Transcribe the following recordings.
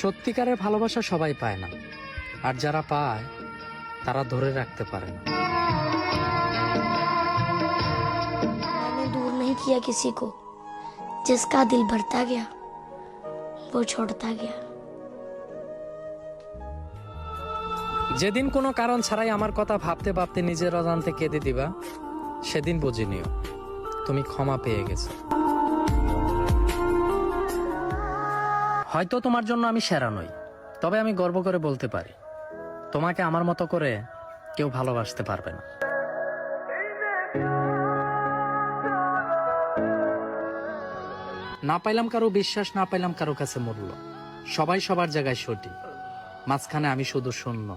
সত্যিকারের ভালোবাসা সবাই পায় না আর যারা পায় তারা ধরে রাখতে পারে না मैंने दूर नहीं किया किसी को जिसका दिल भरता गया वो छोड़ता गया যেদিন কোনো কারণ ছাড়াই আমার কথা ভাবতে ভাবতে নিজের অজান্তে কেঁদে দিবা সেদিন বুঝে নিও তুমি ক্ষমা পেয়ে গেছো হয়তো তোমার জন্য আমি সেরা নই, তবে আমি গর্ব করে বলতে পারি, তোমাকে আমার মতো করে কেউ ভালোবাসতে পারবে না। না পাইলাম কারও বিশ্বাস, না পাইলাম কারও কাছে মূল্য। সবাই সবার জায়গায় সঠিক। মাঝখানে আমি শুধু শূন্য।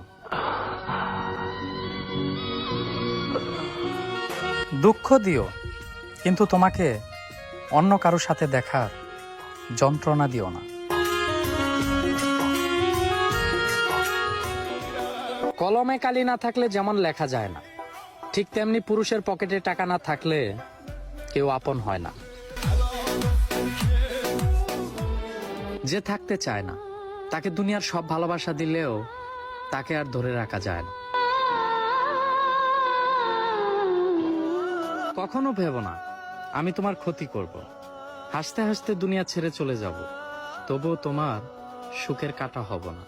দুঃখ দিও, কিন্তু তোমাকে অন্য কারও সাথে দেখার যন্ত্রণা দিও না। কলমে কালি না থাকলে যেমন লেখা যায় না, ঠিক তেমনি পুরুষের পকেটে টাকা না থাকলে কেউ আপন হয় না। যে থাকতে চায় না, তাকে দুনিয়ার সব ভালোবাসা দিলেও তাকে আর ধরে রাখা যায় না। কখনো ভেবো না, আমি তোমার ক্ষতি করব। হাসতে হাসতে দুনিয়া ছেড়ে চলে যাব, তবুও তোমার সুখের কাটা হব না।